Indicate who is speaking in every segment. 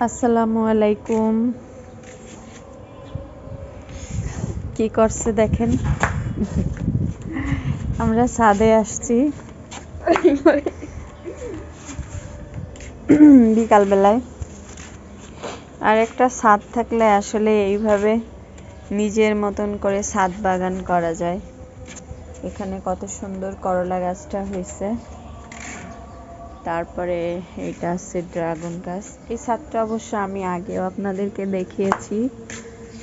Speaker 1: আসসালামু আলাইকুম। কি করছে দেখেন? আমরা আসছি। বিকালবেলায়। আর একটা ছাদ থাকলে আসলে এইভাবে নিজের মতন করে ছাদ বাগান করা যায়। এখানে কত সুন্দর করলা গাছটা হয়েছে। তারপরে এটা আছে ড্রাগন গাছ। এই ছাদটা অবশ্য আমি আগেও আপনাদেরকে দেখিয়েছি।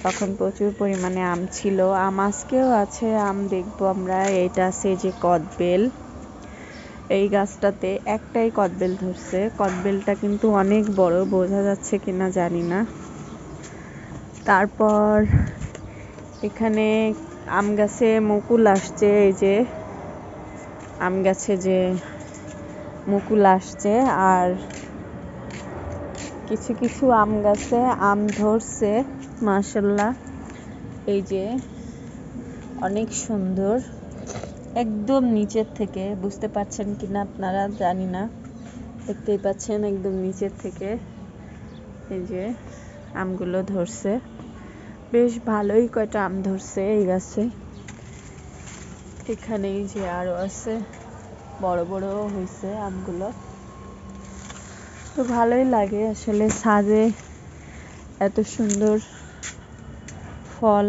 Speaker 1: তখন প্রচুর পরিমাণে আম ছিল। আম আজকেও আছে, আম দেখব আমরা। এটা আছে যে কদবেল। এই গাছটাতে একটাই কদবেল ধরছে। কদবেলটা কিন্তু অনেক বড়, বোঝা যাচ্ছে কিনা জানি না। তারপর এখানে আম গাছে মুকুল আসছে, এই যে আম গাছে যে মুকুল আসছে আর কিছু কিছু আম গাছে আম ধরছে মাশাল্লাহ এই যে, অনেক সুন্দর। একদম নিচের থেকে, বুঝতে পারছেন কিনা আপনারা জানি না। দেখতেই পাচ্ছেন একদম নিচের থেকে এই যে আমগুলো ধরছে। বেশ ভালোই কয়টা আম ধরছে এই গাছে। এখানেই যে আরও আছে। বড় বড় হয়েছে আমগুলো। তো ভালোই লাগে আসলে ছাদে এত সুন্দর ফল।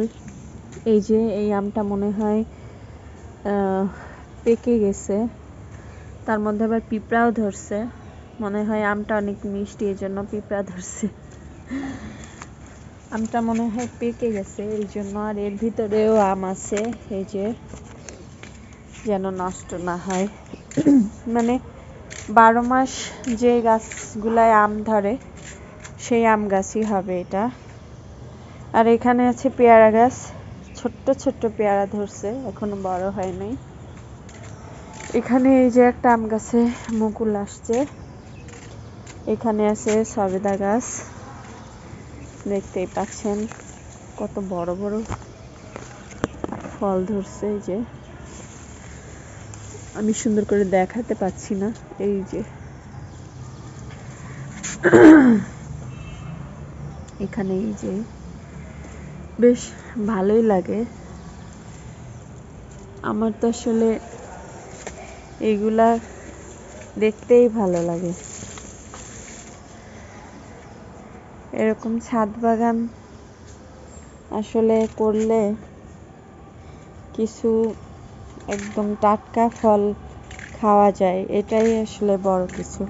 Speaker 1: এই যে এই আমটা মনে হয় পেকে গেছে। তার মধ্যে আবার পিঁপড়াও ধরছে। মনে হয় আমটা অনেক মিষ্টি এই জন্য পিঁপড়া ধরছে। আমটা মনে হয় পেকে গেছে, এই জন্য আর এর ভিতরেও আম আছে, এই যে। যেন নষ্ট না হয়। মানে বারো মাস যে গাছগুলায় আম ধরে, সেই আম গাছই হবে এটা। আর এখানে আছে পেয়ারা গাছ। ছোট্ট ছোট্ট পেয়ারা ধরছে, এখনও বড় হয় নাই। এখানে এই যে একটা আম গাছে মুকুল আসছে। এখানে আছে সবেদা গাছ। দেখতেই পাচ্ছেন কত বড় বড় ফল ধরছে এই যে। আমি সুন্দর করে দেখাতে পাচ্ছি না, এই যে। এখানে এই যে, বেশ ভালোই লাগে। আমার তো আসলে এগুলা দেখতেই ভালো লাগে। এরকম ছাদ বাগান আসলে করলে কিছু একদম টাটকা ফল খাওয়া যায়, এটাই আসলে বড় কিছু।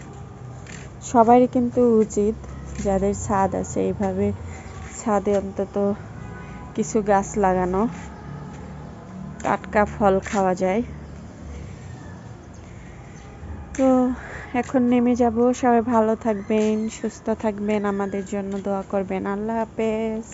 Speaker 1: সবারই কিন্তু উচিত, যাদের ছাদ আছে এইভাবে ছাদে অন্তত কিছু গাছ লাগানো, টাটকা ফল খাওয়া যায়। তো এখন নেমে যাব, সবাই ভালো থাকবেন, সুস্থ থাকবেন, আমাদের জন্য দোয়া করবেন। আল্লাহ হাফেজ।